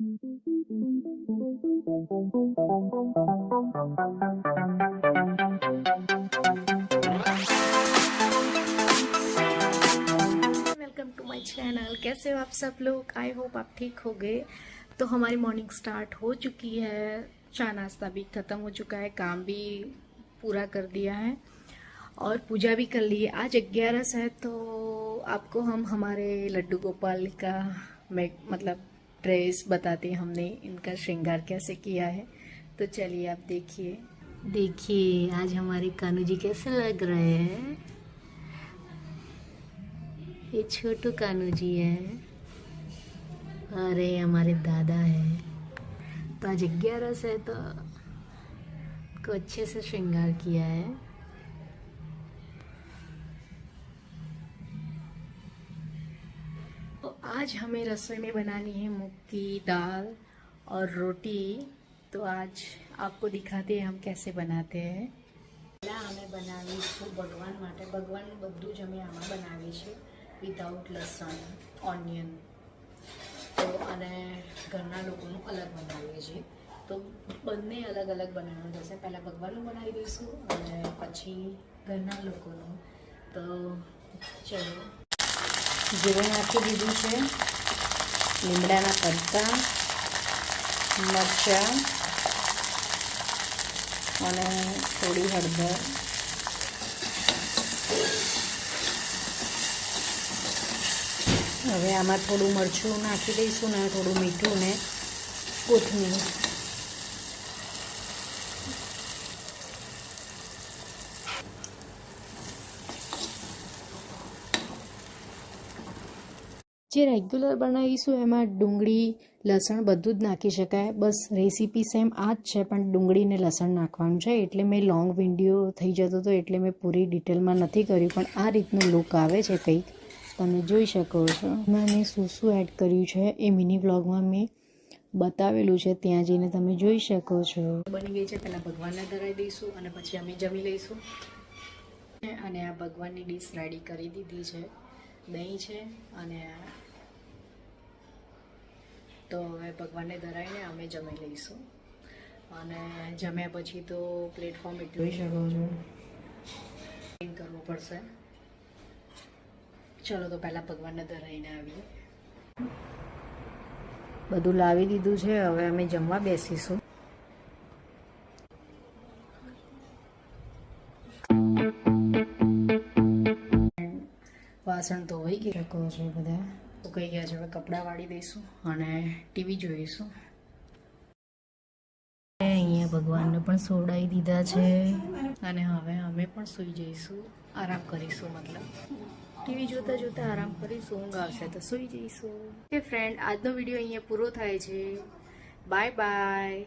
Welcome to my channel कैसे हो आप सब लोग? आई होप आप ठीक हो गए तो हमारी मॉर्निंग स्टार्ट हो चुकी है। चाय नाश्ता भी ख़त्म हो चुका है। काम भी पूरा कर दिया है। और पूजा भी कर ली है। आज ग्यारस है तो आपको हम हमारे लड्डू गोपाल का मैं मतलब ड्रेस बताते हमने इनका श्रृंगार कैसे किया है। तो चलिए आप देखिए। देखिए, आज हमारे कानू जी कैसे लग रहे हैं? ये छोटू कानू जी है। अरे, हमारे दादा है। तो आज ग्यारस है तो को अच्छे से श्रृंगार किया है। आज हमें रसोई में बनानी है मूंग की दाल और रोटी तो आज आपको दिखाते हैं हम कैसे बनाते हैं પહેલાં અમે બનાવીશું ભગવાન માટે ભગવાનનું બધું જ અમે આમાં બનાવીએ છીએ વિધાઉટ લસણ ઓનિયન તો અને ઘરના લોકોનું અલગ બનાવીએ છીએ તો બંને અલગ અલગ બનાવવાનું થશે પહેલાં ભગવાનનું બનાવી દઈશું અને પછી ઘરના લોકોનું તો ચલો જીરું નાખી દીધું છે. લીમડાના પત્તા, મરચાં અને થોડી હળદર. હવે આમાં થોડું મરચું નાખી દઈશું ને થોડું મીઠું ને કોથમીર. જે રેગ્યુલર બનાવીશું, એમાં ડુંગળી, લસણ બધું જ નાખી શકાય. બસ રેસીપી સેમ આ જ છે, પણ ડુંગળી ને લસણ નાખવાનું છે. એટલે મેં લોંગ વીડિયો થઈ જતો હતો એટલે મેં પૂરી ડિટેલમાં નથી કર્યું, પણ આ રીતનું લુક આવે છે કંઈક. તમે જોઈ શકો છો. મેં શું શું એડ કર્યું છે, એ મિની વ્લોગમાં મેં બતાવેલું છે. ત્યાં જઈને તમે જોઈ શકો છો. બની ગઈ છે, પહેલાં ભગવાનને ધરાવી દઈશું અને પછી અમે જમી લઈશું. અને આ ભગવાનની ડીશ રેડી કરી દીધી છે. દહીં છે અને તો હવે ભગવાનને ધરાવીને અમે જમી લઈશું. અને જમ્યા પછી તો પ્લેટફોર્મ જોઈ શકો છો. ક્લીન કરવું પડશે. ચલો તો પહેલાં ભગવાનને ધરાવીને આવીએ. બધું લાવી દીધું છે હવે અમે જમવા બેસીશું. વાસણ ધોવાઈ ગયા શકો છો બધા. સુકાઈ ગયા છે હવે કપડાં વાળી દઈશું અને ટીવી જોઈશું. અહીંયા ભગવાનને પણ સોડાઈ દીધા છે. અને હવે અમે પણ સૂઈ જઈશું આરામ કરીશું મતલબ. ટીવી જોતા જોતા આરામ કરીશું ઊંઘ આવશે તો સૂઈ જઈશું. કે ફ્રેન્ડ આજનો વીડિયો અહીંયા પૂરો થાય છે. Bye bye